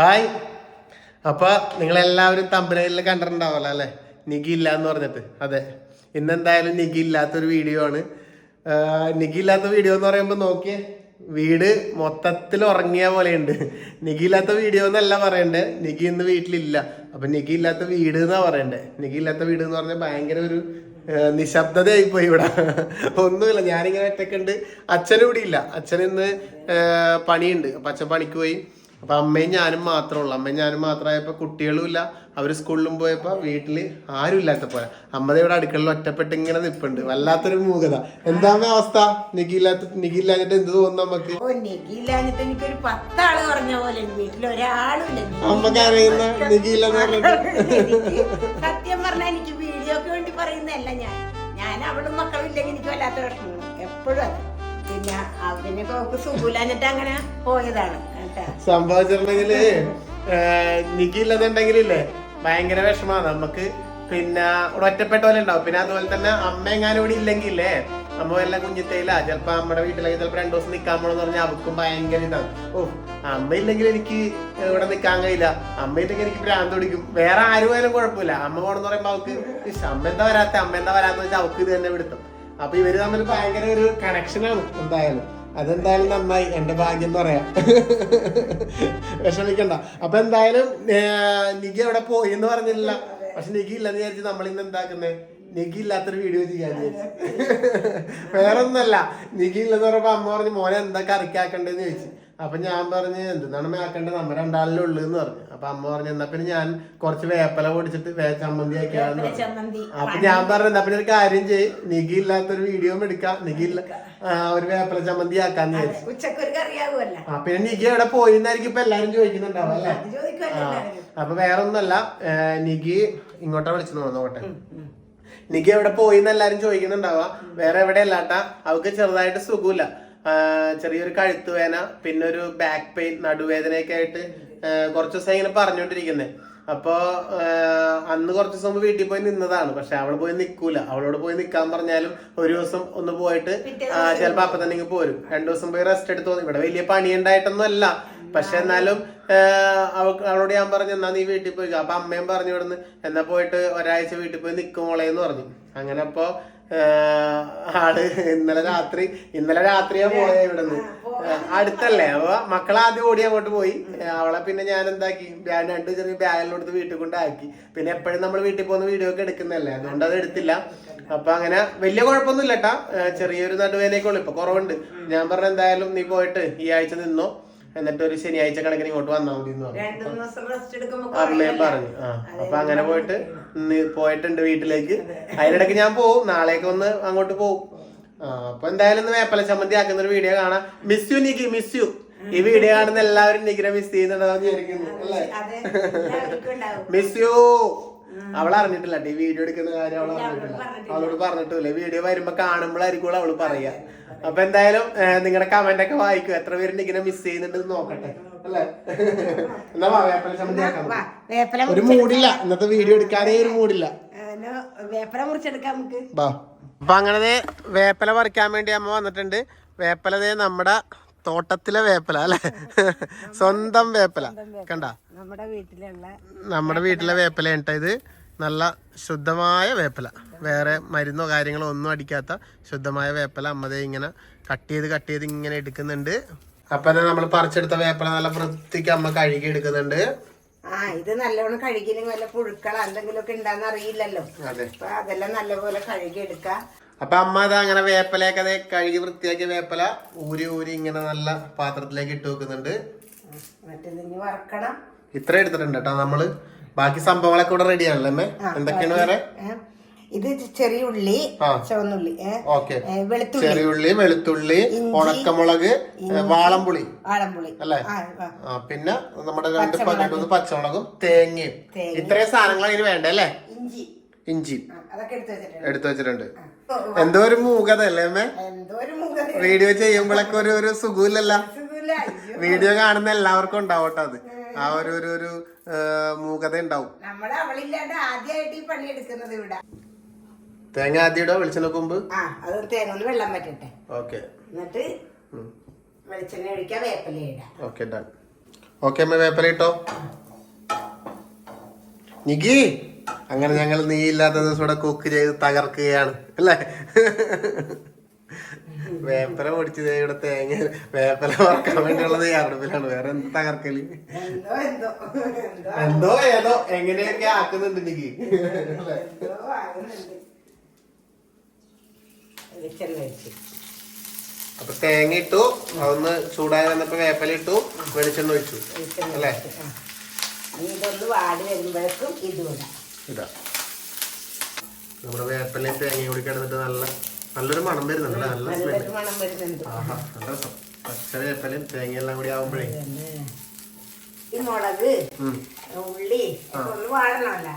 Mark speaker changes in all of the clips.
Speaker 1: Hi. അപ്പൊ നിങ്ങളെല്ലാവരും തമ്പനയിൽ കണ്ടിട്ടുണ്ടാവല്ലോ അല്ലെ? നികി ഇല്ല എന്ന് പറഞ്ഞിട്ട്. അതെ. ഇന്ന് എന്തായാലും നിഗി ഇല്ലാത്തൊരു വീഡിയോ ആണ്. നികി ഇല്ലാത്ത വീഡിയോ എന്ന് പറയുമ്പോൾ നോക്കിയേ വീട് മൊത്തത്തിൽ ഉറങ്ങിയ പോലെയുണ്ട്. നികി ഇല്ലാത്ത വീഡിയോ എന്നല്ല പറയണ്ടേ നികി ഇന്ന് വീട്ടിലില്ല. അപ്പൊ നികി ഇല്ലാത്ത വീട് എന്നാ പറയണ്ടേ? നികി ഇല്ലാത്ത വീട് എന്ന് പറഞ്ഞാൽ ഭയങ്കര ഒരു ഏഹ് നിശബ്ദതയായി പോയി ഇവിടെ. ഒന്നുമില്ല ഞാനിങ്ങനെ ഒറ്റക്കുണ്ട് അച്ഛനും ഇവിടെ ഇല്ല. അച്ഛൻ ഇന്ന് പണിയുണ്ട്. അപ്പൊ അച്ഛൻ പണിക്ക് പോയി. അപ്പൊ അമ്മയും ഞാനും മാത്രമേ ഉള്ളൂ. അമ്മയും ഞാനും മാത്രമായപ്പോ കുട്ടികളും ഇല്ല. അവർ സ്കൂളിലും പോയപ്പോ വീട്ടിൽ ആരും ഇല്ലാത്ത പോലെ. അമ്മ ഇവിടെ അടുക്കളയിൽ ഒറ്റപ്പെട്ട് ഇങ്ങനെ നിപ്പുണ്ട്. വല്ലാത്തൊരു മൂകത. എന്താ അവസ്ഥ? നികില്ലാത്ത നികില്ലാഞ്ഞിട്ട് എന്ത് തോന്നുന്നു നമുക്ക്
Speaker 2: നികില്ലാഞ്ഞിട്ട് എനിക്കൊരു പത്താൾ പറഞ്ഞ പോലെ വീട്ടിൽ ഒരാളുമില്ല
Speaker 1: അമ്മയ്ക്ക് അറിയുന്ന നികില്ലെന്ന് പറഞ്ഞിട്ട്.
Speaker 2: സത്യം പറഞ്ഞാൽ എനിക്ക് വീഡിയോക്ക് വേണ്ടി പറയുന്നതല്ല ഞാൻ. ഞാൻ അവിടെ മക്കളില്ലെങ്കിൽ എനിക്ക് വല്ലാത്ത വിഷമം. എപ്പോഴും അത്. പിന്നെ അതിനെ അവർക്ക് സുഖമില്ലാഞ്ഞിട്ട് അങ്ങനെ പോയതാണ്
Speaker 1: സംഭവിച്ചിട്ടുണ്ടെങ്കിൽ നികില്ലെന്നുണ്ടെങ്കിലില്ലേ ഭയങ്കര വിഷമാണ്. നമുക്ക് പിന്നെ ഒറ്റപ്പെട്ട പോലെ ഉണ്ടാവും. പിന്നെ അതുപോലെ തന്നെ അമ്മ എങ്ങാനും ഇവിടെ ഇല്ലെങ്കിലേ അമ്മ വല്ല കുഞ്ഞിത്തേയില്ല ചിലപ്പോ നമ്മുടെ വീട്ടിലേക്ക് ചിലപ്പോ രണ്ടു ദിവസം നിക്കാൻ പോണെന്ന് പറഞ്ഞാൽ അവക്കും ഭയങ്കര ഇതാണ് ഓ അമ്മ ഇല്ലെങ്കിൽ എനിക്ക് ഇവിടെ നിക്കാൻ കഴിയില്ല. അമ്മ ഇല്ലെങ്കിൽ എനിക്ക് ഭ്രാന്ത് പിടിക്കും. വേറെ ആരും പോയാലും കുഴപ്പമില്ല. അമ്മ പോണെന്ന് പറയുമ്പോ അവക്ക് അമ്മ എന്താ വരാത്ത? അമ്മ എന്താ വരാന്ന് വെച്ചാൽ അവക്ക് ഇത് തന്നെ വിടുത്തും അപ്പൊ ഇവർ തമ്മിൽ ഭയങ്കര ഒരു കണക്ഷനാണ് എന്തായാലും. അതെന്തായാലും നന്നായി. എന്റെ ഭാഗ്യം എന്ന് പറയാം. വിഷമിക്കണ്ട. അപ്പൊ എന്തായാലും ഏർ, അവിടെ പോയി എന്ന് പറഞ്ഞില്ല. പക്ഷെ നിഗി ഇല്ലെന്ന് വിചാരിച്ച് നമ്മൾ ഇന്ന് എന്താക്കുന്നേ? നിഗി ഇല്ലാത്തൊരു വീഡിയോ ചെയ്യാൻ വിചാരിച്ചു. വേറെ ഒന്നല്ല നിഗി ഇല്ലെന്ന് പറഞ്ഞപ്പോ അമ്മ പറഞ്ഞു മോനെ എന്താ കറിക്കാക്കണ്ടെന്ന് ചോദിച്ചു. അപ്പൊ ഞാൻ പറഞ്ഞു എന്താണ് ആക്കേണ്ടത് നമ്മുടെ രണ്ടാളിലുള്ളു എന്ന് പറഞ്ഞു. അപ്പൊ അമ്മ പറഞ്ഞു എന്നാ പിന്നെ ഞാൻ കുറച്ച് വേപ്പല പൊടിച്ചിട്ട് വേ ചമ്മന്തി
Speaker 2: ആക്കിയാണ്
Speaker 1: അപ്പൊ ഞാൻ പറഞ്ഞു എന്നാ പിന്നെ ഒരു കാര്യം ചെയ് നികി ഇല്ലാത്തൊരു വീഡിയോ എടുക്കാം. നിഗി ഇല്ല ഒരു വേപ്പല ചമ്മന്തി ആക്കാന്ന് വിചാരിച്ചു. ആ പിന്നെ നികി എവിടെ പോയി എന്നായിരിക്കും ഇപ്പൊ എല്ലാരും ചോദിക്കുന്നുണ്ടാവും അല്ലേ? അപ്പൊ വേറെ ഒന്നല്ല നികി ഇങ്ങോട്ടാ വിളിച്ചു നോക്കട്ടെ നിഗി എവിടെ പോയി എന്ന് എല്ലാരും ചോദിക്കുന്നുണ്ടാവാ. വേറെ എവിടെ അല്ലാട്ടാ അവക്ക് ചെറുതായിട്ട് സുഖമില്ല. ചെറിയൊരു കഴുത്തുവേന പിന്നെ ഒരു ബാക്ക് പെയിൻ നടുവേദനയൊക്കെ ആയിട്ട് കുറച്ച് ദിവസം ഇങ്ങനെ പറഞ്ഞുകൊണ്ടിരിക്കുന്നത് അപ്പൊ ആ, അന്ന് കുറച്ച് ദിവസം മുമ്പ് വീട്ടിൽ പോയി നിന്നതാണ്. പക്ഷെ അവൾ പോയി നിക്കൂല. അവളോട് പോയി നിക്കാൻ പറഞ്ഞാലും ഒരു ദിവസം ഒന്ന് പോയിട്ട് ചിലപ്പോ അപ്പൊ തന്നെ പോരും. രണ്ടു ദിവസം പോയി റെസ്റ്റ് എടുത്തു തോന്നി ഇവിടെ വലിയ പണി ഉണ്ടായിട്ടൊന്നും അല്ല പക്ഷെ എന്നാലും അവളോട് ഞാൻ പറഞ്ഞു എന്നാ നീ വീട്ടിൽ പോയി അപ്പൊ അമ്മയും പറഞ്ഞു ഇവിടുന്ന് എന്നാ പോയിട്ട് ഒരാഴ്ച വീട്ടിൽ പോയി നിക്കുമോളേന്ന് പറഞ്ഞു. അങ്ങനെ അപ്പൊ ആൾ ഇന്നലെ രാത്രി ഇന്നലെ രാത്രിയാ പോയ ഇവിടുന്ന്. ആഹ് അടുത്തല്ലേ? അപ്പൊ മക്കളെ ആദ്യം ഓടി അങ്ങോട്ട് പോയി. അവളെ പിന്നെ ഞാൻ എന്താക്കി? ബാഗ് രണ്ട് ചെറിയ ബാഗിലോടുത്ത് വീട്ടിൽ കൊണ്ടാക്കി പിന്നെ എപ്പോഴും നമ്മൾ വീട്ടിൽ പോകുന്ന വീഡിയോ ഒക്കെ എടുക്കുന്നല്ലേ അതുകൊണ്ട് അത് എടുത്തില്ല. അപ്പൊ അങ്ങനെ വലിയ കുഴപ്പമൊന്നുമില്ല കേട്ടാ ചെറിയൊരു നടുവേനൊക്കെ ഉള്ളു ഇപ്പൊ കുറവുണ്ട്. ഞാൻ പറഞ്ഞ എന്തായാലും നീ പോയിട്ട് ഈ ആഴ്ച നിന്നോ. എന്നിട്ട് ഒരു ശനിയാഴ്ച കണക്കിന് ഇങ്ങോട്ട് വന്നാൽ മതി അമ്മയും പറഞ്ഞു. ആ അപ്പൊ അങ്ങനെ പോയിട്ട് പോയിട്ടുണ്ട് വീട്ടിലേക്ക്. അതിനിടയ്ക്ക് ഞാൻ പോവും. നാളേക്ക് ഒന്ന് അങ്ങോട്ട് പോവും. അപ്പൊ എന്തായാലും ഇന്ന് വേപ്പല ചമ്മന്തി ആക്കുന്ന ഒരു വീഡിയോ കാണാം. Miss you Nikki miss you ഈ വീഡിയോ കാണുന്ന എല്ലാവരും നിക്കിനെ മിസ് ചെയ്യുന്നുണ്ടാവും വിചാരിക്കുന്നു അല്ലേ?
Speaker 2: അതെ എല്ലാവർക്കും ഉണ്ടാവും.
Speaker 1: മിസ് യു അവൾ അറിഞ്ഞിട്ടില്ല ഈ വീഡിയോ എടുക്കുന്ന കാര്യം അവൾ അറിഞ്ഞിട്ടില്ല. അവളോട് പറഞ്ഞിട്ടില്ല വീഡിയോ വരുമ്പോ കാണുമ്പോഴായിരിക്കും അവൾ പറയാ അപ്പൊ എന്തായാലും നിങ്ങളുടെ കമന്റ് ഒക്കെ വായിക്കും. എത്ര പേര് ഇങ്ങനെ മിസ് ചെയ്യുന്നുണ്ട് നോക്കട്ടെ അല്ലേ? എന്നാ വാ, വേപ്പല ചമ്മന്തി
Speaker 2: വാ, വേപ്പില
Speaker 1: ഒരു മൂടില്ല. ഇന്നത്തെ വീഡിയോ എടുക്കാനേ ഒരു മൂടില്ല.
Speaker 2: വേപ്പല മുറിച്ചെടുക്കാം നമുക്ക്.
Speaker 1: അപ്പൊ അങ്ങനെ വേപ്പല പറിക്കാൻ വേണ്ടി അമ്മ വന്നിട്ടുണ്ട്. വേപ്പലതേ നമ്മുടെ തോട്ടത്തിലെ വേപ്പല അല്ലെ? സ്വന്തം വേപ്പല. കണ്ട?
Speaker 2: നമ്മുടെ വീട്ടിലുള്ള
Speaker 1: നമ്മുടെ വീട്ടിലെ വേപ്പല ഇത്. നല്ല ശുദ്ധമായ വേപ്പല. വേറെ മരുന്നോ കാര്യങ്ങളോ ഒന്നും അടിക്കാത്ത ശുദ്ധമായ വേപ്പല അമ്മതേ ഇങ്ങനെ കട്ട് ചെയ്ത് കട്ട് ചെയ്ത് ഇങ്ങനെ എടുക്കുന്നുണ്ട്. അപ്പൊ നമ്മൾ പറിച്ചെടുത്ത വേപ്പല നല്ല വൃത്തിക്ക് അമ്മ കഴുകി എടുക്കുന്നുണ്ട്.
Speaker 2: ആ ഇത് നല്ലോണം കഴുകിയില്ലെങ്കിൽ വല്ല പുഴുക്കള എന്തെങ്കിലും ഒക്കെ ഉണ്ടാന്ന് അറിയില്ലല്ലോ. അപ്പൊ അതെല്ലാം നല്ലപോലെ കഴുകി എടുക്കാം
Speaker 1: അപ്പൊ അമ്മ ഇത് അങ്ങനെ വേപ്പലയൊക്കെ അതെ കഴുകി വൃത്തിയാക്കിയ വേപ്പല ഊരി ഊരി ഇങ്ങനെ നല്ല പാത്രത്തിലേക്ക് ഇട്ട് വെക്കുന്നുണ്ട്.
Speaker 2: ഇനി വറക്കണം.
Speaker 1: ഇത്ര എടുത്തിട്ടുണ്ട് കേട്ടോ നമ്മൾ. ബാക്കി സംഭവങ്ങളൊക്കെ ഇവിടെ റെഡിയാണല്ലേ അമ്മേ? എന്തൊക്കെയാണ് വേറെ?
Speaker 2: ഇത് ചെറിയ ഉള്ളി
Speaker 1: ആ.
Speaker 2: ചുവന്നുള്ളി വെളുത്തുള്ളി.
Speaker 1: ചെറിയുള്ളി വെളുത്തുള്ളി ഉണക്കമുളക് വാളംപുളി.
Speaker 2: വാളംപുളി.
Speaker 1: അല്ലേ? പിന്നെ നമ്മുടെ രണ്ട് പച്ചമുളകും. തേങ്ങയും. ഇത്രയും സാധനങ്ങൾ അതിന് വേണ്ടേ അല്ലേ?
Speaker 2: ഇഞ്ചി.
Speaker 1: ഇഞ്ചി.
Speaker 2: എടുത്തു വെച്ചിട്ടുണ്ട്.
Speaker 1: എന്തോ ഒരു മൂകത അല്ലേ അമ്മേ? വീഡിയോ ചെയ്യുമ്പോഴൊക്കെ ഒരു ഒരു സുഖമില്ലല്ല.
Speaker 2: സുഖമില്ല.
Speaker 1: വീഡിയോ കാണുന്ന എല്ലാവർക്കും ഉണ്ടാവട്ടെ അത്. ആ ഒരു ഒരു മൂകത ഉണ്ടാവും.
Speaker 2: നമ്മൾ അവളില്ലാണ്ട് ആദ്യമായിട്ട് ഈ പണി എടുക്കുന്നത് ഇവിടെ.
Speaker 1: തേങ്ങ ആദ്യം ഇടോ വെളിച്ചെണ്ണ കൊമ്പ്
Speaker 2: ആ അത് തേങ്ങ ഒന്ന് വെള്ളം പറ്റട്ടെ
Speaker 1: ഓക്കെ.
Speaker 2: എന്നിട്ട് വെളിച്ചെണ്ണ ഒഴിക്കാം വേപ്പില ഇടാം.
Speaker 1: Okay done. ഓക്കെ അമ്മ വേപ്പല ഇട്ടോ? നികി അങ്ങനെ ഞങ്ങൾ നീ ഇല്ലാത്ത ദിവസം ഇവിടെ കുക്ക് ചെയ്ത് തകർക്കുകയാണ് അല്ലേ? വേപ്പല പൊടിച്ചത് ഇവിടെ തേങ്ങ വേപ്പല വറക്കാൻ വേണ്ടിയുള്ള തയ്യാറെടുപ്പിലാണ് വേറെ എന്ത് തകർക്കൽ?
Speaker 2: എന്തോ
Speaker 1: ഏതോ എങ്ങനെയൊക്കെ ആക്കുന്നുണ്ട്
Speaker 2: ആകുന്നുണ്ട് വെളിച്ചെണ്ണ ഒഴിച്ച്
Speaker 1: അപ്പൊ തേങ്ങ ഇട്ടു അതൊന്ന് ചൂടായി വന്നപ്പോ വേപ്പല ഇട്ടു വെളിച്ചെണ്ണ ഒഴിച്ചു. അല്ലേ?
Speaker 2: ഇതൊന്ന് വാടി വരുമ്പോഴേക്കും ഇതുമിടാം
Speaker 1: ഇതാ നമ്മുടെ വേപ്പലയും തേങ്ങയും കൂടി കിടന്നിട്ട് നല്ല നല്ലൊരു മണം വരുന്നുണ്ട്? നല്ല
Speaker 2: മണം വരുന്നുണ്ട്.
Speaker 1: ആഹാ നല്ല രസം. പച്ച വേപ്പലയും തേങ്ങയെല്ലാം കൂടി ആവുമ്പോഴേ.
Speaker 2: ഈ മുളക് ഉള്ളി ഒന്ന് വാടണമല്ല.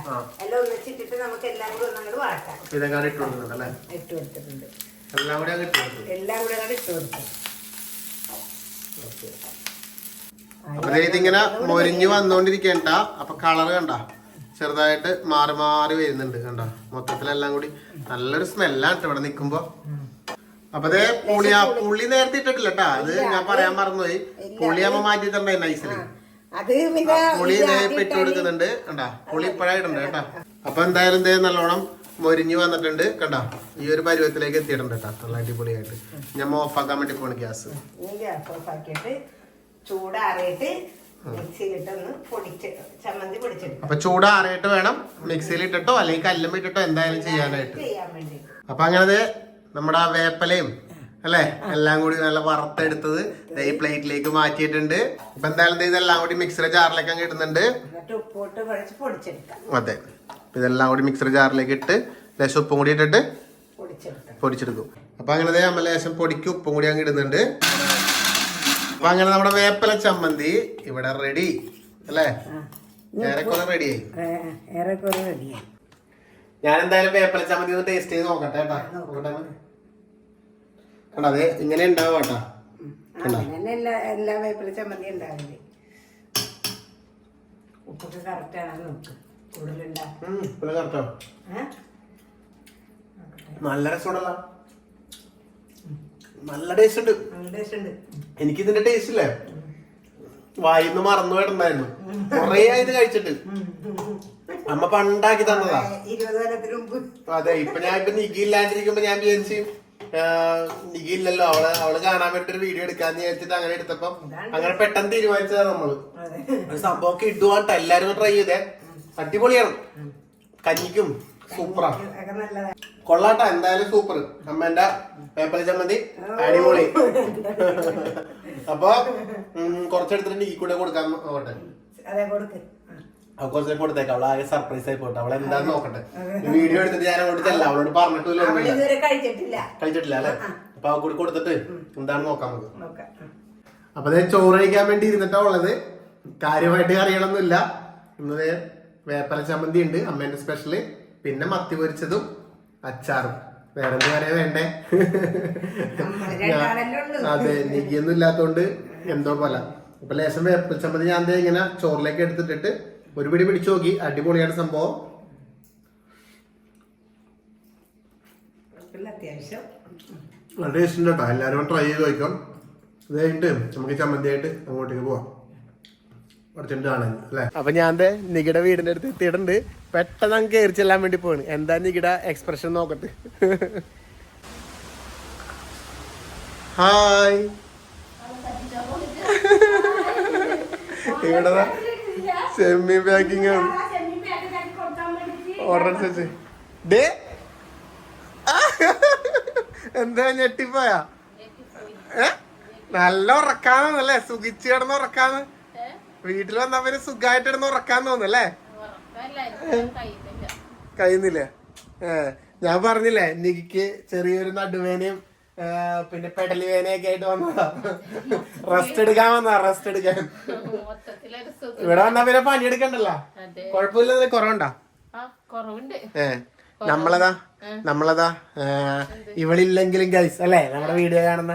Speaker 2: എല്ലാം ഒന്നിച്ചിട്ടിട്ട് നമുക്ക് എല്ലാം കൂടി ഒന്നങ്ങോട്ട് വാട്ടാം.
Speaker 1: ഇതെങ്ങാണ്ട് ഇട്ട് കൊടുക്കുന്നുണ്ട്
Speaker 2: ഇട്ട് കൊടുത്തിട്ടുണ്ട്.
Speaker 1: എല്ലാം കൂടി അങ്ങ് ഇട്ട് കൊടുത്തു.
Speaker 2: എല്ലാം കൂടി അങ്ങോട്ട് ഇട്ട് കൊടുത്തു.
Speaker 1: ഇതിങ്ങനെ മൊരിഞ്ഞു വന്നോണ്ടിരിക്കണ്ട. അപ്പൊ കളർ കണ്ട. ചെറുതായിട്ട് മാറി മാറി വരുന്നുണ്ട് കണ്ട. മൊത്തത്തിലെല്ലാം കൂടി നല്ലൊരു സ്മെല്ലാണ് കേട്ടോ ഇവിടെ നിക്കുമ്പോ. അപ്പൊ ദേ പുളി പുളി നേരത്തെ ഇട്ടിട്ടില്ല കേട്ടാ അത് ഞാൻ പറയാൻ മറന്നുപോയി. പുളിയാകുമ്പോ മാറ്റി തന്നെ നൈസിൽ.
Speaker 2: അത് പിന്നെ
Speaker 1: പുളി ഇട്ട് കൊടുക്കുന്നുണ്ട്. കണ്ടാ? പുളി ഇപ്പഴായിട്ടുണ്ട് കേട്ടാ. അപ്പൊ എന്തായാലും ദേ നല്ലോണം മൊരിഞ്ഞു വന്നിട്ടുണ്ട്. കണ്ടാ? ഈ ഒരു പരുവത്തിലേക്ക് എത്തിയിട്ടുണ്ട് കേട്ടാ. നല്ല അടിപൊളിയായിട്ട്. ഞമ്മ ഓഫാക്കാൻ വേണ്ടി പോണ് ഗ്യാസ്.
Speaker 2: ഇനി ഗ്യാസ് ഓഫ് ആക്കിയിട്ട് ചൂടാറിയിട്ട്
Speaker 1: അപ്പൊ ചൂടാറിയിട്ട് വേണം മിക്സിയിൽ ഇട്ടിട്ടോ അല്ലെങ്കിൽ കല്ലും ഇട്ടിട്ടോ എന്തായാലും ചെയ്യാനായിട്ട്. അപ്പൊ അങ്ങനെ നമ്മുടെ ആ വേപ്പലയും അല്ലേ? എല്ലാം കൂടി നല്ല വറുത്തെടുത്തത് ഈ പ്ലേറ്റിലേക്ക് മാറ്റിയിട്ടുണ്ട്. ഇപ്പൊ എന്തായാലും ഇതെല്ലാം കൂടി മിക്സർ ജാറിലേക്ക് അങ്ങ് ഇടുന്നുണ്ട്. അതെ. ഇതെല്ലാം കൂടി മിക്സർ ജാറിലേക്ക് ഇട്ട് ലേശം ഉപ്പും കൂടി ഇട്ടിട്ട്
Speaker 2: പൊടിച്ചെടുക്കാം.
Speaker 1: അപ്പൊ അങ്ങനെ നമ്മൾ ലേശം പൊടിക്ക് ഉപ്പും കൂടി അങ്ങ് ഇടുന്നുണ്ട്. അപ്പൊ അങ്ങനെ നമ്മുടെ വേപ്പല ചമ്മന്തി ഇവിടെ റെഡി അല്ലേ? ഏറെക്കുറെ റെഡിയായി
Speaker 2: ഏറെക്കുറെ റെഡിയായി
Speaker 1: ഞാൻ എന്തായാലും വേപ്പല ചമ്മന്തി ഒന്ന് ടേസ്റ്റ് ചെയ്ത് നോക്കട്ടെ കേട്ടോ. നോക്കട്ടെ. കണ്ടാ അതെ ഇങ്ങനെ ഉണ്ടാവും കേട്ടാ.
Speaker 2: എല്ലാ എല്ലാ ചമ്മന്തി ഉണ്ടാവില്ലേ ഉപ്പൊക്കെ കറക്റ്റ് ആണെന്ന് നോക്ക്. കൂടുതലുണ്ടാവും
Speaker 1: നല്ല രസമുണ്ടല്ലോ നല്ല ടേസ്റ്റ് ഉണ്ട്. എനിക്ക് ഇതിന്റെ ടേസ്റ്റ് ഇല്ലേ. വായിന്ന് മറന്നു പോയിട്ടുണ്ടായിരുന്നു. കൊറേ ആയത് കഴിച്ചിട്ട്. അമ്മ പണ്ടാക്കി തന്നതാ. അതെ ഇപ്പൊ ഞാൻ ഇപ്പൊ നികി ഇല്ലാണ്ടിരിക്കുമ്പോ ഞാൻ വിചാരിച്ചു ഇല്ലല്ലോ അവൾ അവൾ കാണാൻ വേണ്ടി ഒരു വീഡിയോ എടുക്കാന്ന് വിചാരിച്ചിട്ട് അങ്ങനെ എടുത്തപ്പോ അങ്ങനെ പെട്ടെന്ന് തീരുമാനിച്ചതാ
Speaker 2: നമ്മൾ.
Speaker 1: ഒരു സംഭവമൊക്കെ ഇടുവാട്ടോ എല്ലാരും ട്രൈ ചെയ്തേ. അടിപൊളിയാണ്. കഞ്ഞിക്കും സൂപ്പറാ കൊള്ളാട്ട എന്തായാലും സൂപ്പർ അമ്മേന്റെ പേപ്പർ ചമ്മന്തി അടിപൊളി. അപ്പൊ കൊറച്ചെടുത്തിട്ട് നീ കൂടെ കൊടുക്കാൻ നോക്കട്ടെ.
Speaker 2: അതെ കൊടുക്ക്.
Speaker 1: കുറച്ച് കൊടുത്തേക്കാം. അവളെ ആകെ സർപ്രൈസ് ആയി പോട്ടെ അവളെ എന്താ നോക്കട്ടെ. വീഡിയോ എടുത്തിട്ട് ഞാൻ അങ്ങോട്ട് ചെല്ലാം. അവളോട് പറഞ്ഞിട്ടില്ല
Speaker 2: അവൾ കഴിച്ചിട്ടില്ല.
Speaker 1: അല്ലെ? അപ്പൊ അവ കൂടി കൊടുത്തിട്ട് എന്താണ് നോക്കാം നമുക്ക്. അപ്പൊ അതെ ചോറ് കഴിക്കാൻ വേണ്ടി ഇരുന്നിട്ടാ ഉള്ളത്. കാര്യമായിട്ട് അറിയണമെന്നില്ല ഇന്ന് ദേ വേപ്പല ചമ്മന്തി ഉണ്ട് അമ്മേന്റെ സ്പെഷ്യൽ പിന്നെ മത്തി പൊരിച്ചതും അച്ചാറും. വേറെ എന്താ വേണ്ടേ. അതെ. നികിയൊന്നും ഇല്ലാത്തോണ്ട് എന്തോ പോലെ. അപ്പൊ ലേശം വേപ്പൽ ചമ്മന്തി ഞാൻ ഇങ്ങനെ ചോറിലേക്ക് എടുത്തിട്ടിട്ട് ഒരു പിടി പിടിച്ചു നോക്കി. അടിപൊളിയാണ് സംഭവം. നല്ല ടേസ്റ്റ് ഉണ്ട് കേട്ടോ എല്ലാവരും ട്രൈ ചെയ്ത് നോക്കാം ഇത് കഴിഞ്ഞിട്ട് നമുക്ക് ചമ്മന്തി ആയിട്ട് അങ്ങോട്ടേക്ക് പോവാം. അല്ലേ? അപ്പൊ ഞാൻ നികിട നികിടെ വീടിന്റെ അടുത്ത് എത്തിയിട്ടുണ്ട്. പെട്ടെന്ന് അങ്ങ് കയറി ചെല്ലാൻ വേണ്ടി പോണ് എന്താ നികിട എക്സ്പ്രഷൻ നോക്കട്ടെ? ഹായ് ഇവിടെ സെമി പാക്കിംഗ് ആണ് ഓർഡർ അനുസരിച്ച് ഡേ എന്താ ഞെട്ടിപ്പോയാ? ഏ? നല്ല ഉറക്കാന്നല്ലേ? സുഖിച്ച് കിടന്ന് ഉറക്കാന്ന്. വീട്ടിൽ വന്നാ പിന്നെ സുഖമായിട്ട് കിടന്ന് ഉറക്കാൻ തോന്നല്ലേ? കഴിയുന്നില്ലേ. ഏ. ഞാൻ പറഞ്ഞില്ലേ നികിക്ക് ചെറിയൊരു നടുവേനയും പിന്നെ പെടലി വേനയൊക്കെ ആയിട്ട് വന്നതാ. റെസ്റ്റ് എടുക്കാൻ വന്നതാ റെസ്റ്റ് എടുക്കാൻ. ഇവിടെ വന്നാ പിന്നെ പണിയെടുക്കണ്ടല്ലോ?
Speaker 3: അതെ.
Speaker 1: കുഴപ്പമില്ല കുറവുണ്ടോ? ഏ നമ്മളതാ നമ്മളതാ ഇവളില്ലെങ്കിലും ഗൈസ് അല്ലേ? നമ്മുടെ വീഡിയോ കാണുന്ന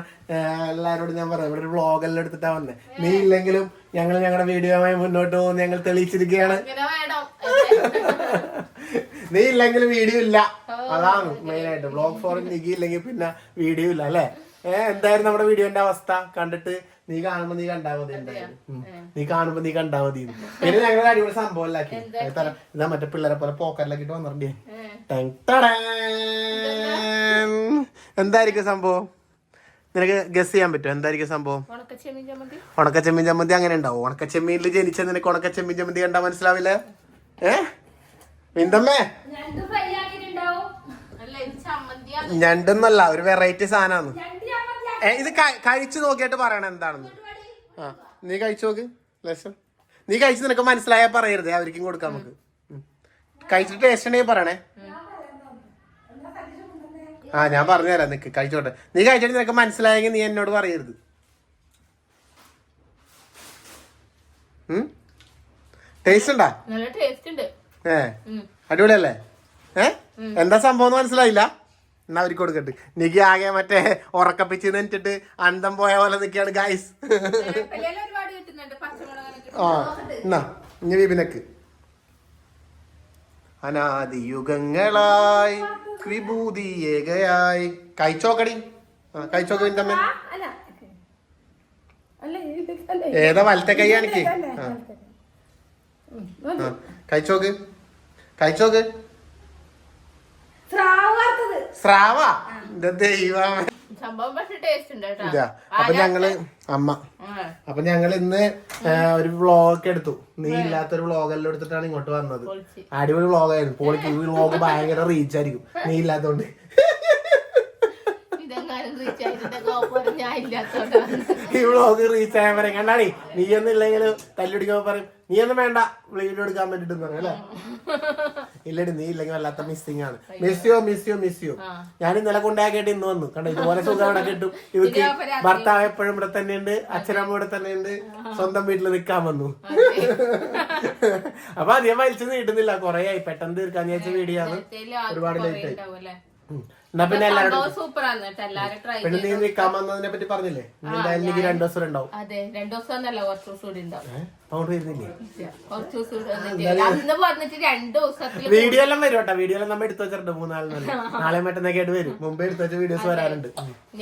Speaker 1: എല്ലാവരോടും എല്ലാരോടും ഞാൻ പറയാം ഇവിടെ ഒരു വ്ളോഗെല്ലാം എടുത്തിട്ടാ വന്നേ. നീ ഇല്ലെങ്കിലും ഞങ്ങൾ ഞങ്ങളുടെ വീഡിയോയുമായി മുന്നോട്ട് പോകുന്ന ഞങ്ങൾ തെളിയിച്ചിരിക്കുകയാണ്. നീ ഇല്ലെങ്കിലും വീഡിയോ ഇല്ല. അതാണ് മെയിൻ ആയിട്ട് ബ്ലോഗ് ഫോർ നികി ഇല്ലെങ്കിൽ പിന്നെ വീഡിയോ ഇല്ല അല്ലേ? ഏഹ് എന്തായിരുന്നു നമ്മുടെ വീഡിയോന്റെ അവസ്ഥ? കണ്ടിട്ട് നീ കാണുമ്പോ നീ കണ്ടാ മതി എന്തായാലും. നീ കാണുമ്പോ നീ കണ്ടാ മതി. പിന്നെ ഞങ്ങൾ അടിപൊളി സംഭവം അല്ലാക്കി ഇതാ മറ്റേ പിള്ളേരെ പോലെ പോക്കറിലാക്കിട്ട് വന്നിട്ടുണ്ട്. എന്തായിരിക്കും സംഭവം? നിനക്ക് ഗസ് ചെയ്യാൻ പറ്റുമോ? എന്തായിരിക്കും സംഭവം?
Speaker 3: ഉണക്കച്ചെമ്മീൻ ചമ്മന്തി?
Speaker 1: അങ്ങനെ ഉണ്ടാവും. ഉണക്കച്ചെമ്മീനിൽ ജനിച്ച നിനക്ക് ഉണക്കച്ചെമ്മീൻ ചമ്മന്തി കണ്ടാ മനസ്സിലാവില്ലേ? ഏ? വിന്തമ്മേ ഞണ്ടെന്നല്ല ഒരു വെറൈറ്റി സാധനമാണ് ഏ ഇത് കഴിച്ചു നോക്കിയിട്ട് പറയണം എന്താണെന്ന്. ആ നീ കഴിച്ചു നോക്ക് ലക്ഷം നീ കഴിച്ച് നിനക്ക് മനസ്സിലായാ പറയരുത് അവർക്കും കൊടുക്കാം നമുക്ക്. കഴിച്ചിട്ട് ടേസ്റ്റ് ഉണ്ടെങ്കിൽ പറയണേ. ആ ഞാൻ പറഞ്ഞുതരാം നിനക്ക് കഴിച്ചോട്ടെ. നീ കഴിച്ചിട്ട് നിനക്ക് മനസ്സിലായെങ്കിൽ നീ എന്നോട് പറയരുത്. ടേസ്റ്റ് ഉണ്ടാ?
Speaker 3: നല്ല ടേസ്റ്റ് ഉണ്ട്.
Speaker 1: ഏ അടിപൊളിയല്ലേ? ഏ? എന്താ സംഭവം മനസ്സിലായില്ല? എന്നാ അവർക്ക് കൊടുക്കട്ടെ നികി ആകെ മറ്റേ ഉറക്കപ്പിച്ച് നിന്നിട്ട് അന്തം പോയ പോലെ നിൽക്കുകയാണ്
Speaker 3: പച്ചമുളകൊക്കെ
Speaker 1: ആ എന്നാ ഇനി വിപിനക്ക്. അനാദി യുഗങ്ങളായി വിഭൂതി ഏകയായി. കഴിച്ചോക്കടി. കഴിച്ചോക്ക വിന്തമ്മ ഏതാ വലത്തെ കൈ കാണിക്ക്? കഴിച്ചോക്ക്. കഴിച്ചോക്ക്. സ്രാവ? എന്റെ ദൈവമേ. അപ്പൊ ഞങ്ങൾ അമ്മ. അപ്പൊ ഞങ്ങൾ ഇന്ന് ഒരു വ്ളോഗ് എടുത്തു. നീ ഇല്ലാത്തൊരു വ്ളോഗ് എല്ലാം എടുത്തിട്ടാണ് ഇങ്ങോട്ട് വന്നത്.
Speaker 3: അടിപൊളി
Speaker 1: അടിപൊളി വ്ളോഗായിരുന്നു. പോളിക്ക് ഈ വ്ളോഗ് ഭയങ്കര റീച്ച് ആയിരിക്കും. നീ ഇല്ലാത്തോണ്ട്
Speaker 3: ഇതെങ്ങാനും reach ആയിട്ട് കോപ്പം ഞാൻ ഇല്ലാത്തോണ്ടാണ്
Speaker 1: ഈ വ്ളോഗ് റീച്ച് ആയ പറയും കണ്ടാടി നീ ഒന്നും ഇല്ലെങ്കിൽ തല്ലുടിക്കുമ്പോ പറയും നീ ഒന്നും വേണ്ട വീഡിയോ എടുക്കാൻ വേണ്ടിട്ട് പറയും അല്ലേ? ഇല്ലടി നീ ഇല്ലെങ്കിൽ വല്ലാത്ത മിസ്സിങ് ആണ്. Miss you miss you miss you ഞാൻ ഇന്നലെ കൊണ്ടാക്കിയിട്ട് ഇന്ന് വന്നു. കണ്ടോ ഇതുപോലെ സുഖം ഇവിടെ കിട്ടും. ഇവർക്ക് ഭർത്താവ് എപ്പോഴും ഇവിടെ തന്നെയുണ്ട് അച്ഛനമ്മ ഇവിടെ തന്നെയുണ്ട് സ്വന്തം വീട്ടിൽ നിൽക്കാൻ വന്നു. അപ്പൊ അധികം വലിച്ചു നീട്ടുന്നില്ല. കൊറേ ആയി. പെട്ടെന്ന് തീർക്കാൻ വിചാരിച്ച വീഡിയോ ആണ്. ഒരുപാട് ലേറ്റ് ആയി. എന്നാ
Speaker 3: ട്രൈ
Speaker 1: പറ്റി പറഞ്ഞില്ലേ? എന്തായാലും എനിക്ക് രണ്ടു ദിവസം ഉണ്ടാവും.
Speaker 3: അതെ എന്നല്ല വന്നിട്ട്
Speaker 1: വീഡിയോ എല്ലാം വരും വീഡിയോ എല്ലാം നമ്മൾ എടുത്തു വെച്ചിട്ടുണ്ട് മൂന്നാളിനല്ല നാളെ മറ്റന്നൊക്കെ ആയിട്ട് വരും. മുമ്പേ എടുത്തു വെച്ച വീഡിയോസ് വരാറുണ്ട്.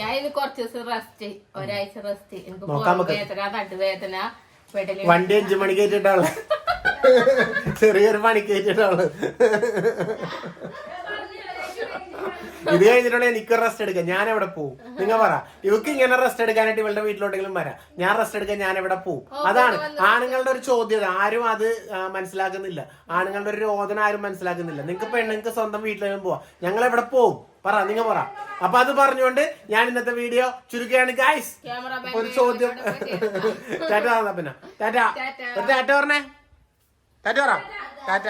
Speaker 3: ഞാൻ ഇനി കുറച്ച് ദിവസം റെസ്റ്റ് ഒരാഴ്ച റെസ്റ്റ് എനിക്ക് വേദന
Speaker 1: വണ്ടി അഞ്ചു മണി ഏറ്റിട്ടാണ് ചെറിയൊരു പണി ഏറ്റിട്ടാണ് ഇത് കഴിഞ്ഞിട്ടുണ്ടെങ്കിൽ എനിക്ക് റെസ്റ്റ് എടുക്കാം. ഞാൻ എവിടെ പോവും? നിങ്ങൾ പറ. ഇവക്ക് ഇങ്ങനെ റെസ്റ്റ് എടുക്കാനായിട്ട് ഇവളുടെ വീട്ടിലോട്ടെങ്കിലും വരാം. ഞാൻ റെസ്റ്റ് എടുക്കാൻ ഞാൻ എവിടെ പോവും അതാണ്. ആണുങ്ങളുടെ ഒരു ചോദ്യത ആരും അത് മനസ്സിലാക്കുന്നില്ല. ആണുങ്ങളുടെ ഒരു രോദന ആരും മനസ്സിലാക്കുന്നില്ല. നിങ്ങൾക്ക് പെണ്ണുങ്ങൾക്ക് സ്വന്തം വീട്ടിലും പോവാം. ഞങ്ങൾ എവിടെ പോവും? പറ നിങ്ങൾ പറ. അപ്പൊ അത് പറഞ്ഞുകൊണ്ട് ഞാൻ ഇന്നത്തെ വീഡിയോ ചുരുക്കുകയാണ് ഗൈസ് ഒരു ചോദ്യം. ടാറ്റ പിന്നെ. ടാറ്റ. ഒരു ടാറ്റ പറഞ്ഞേ. ടാറ്റ പറ.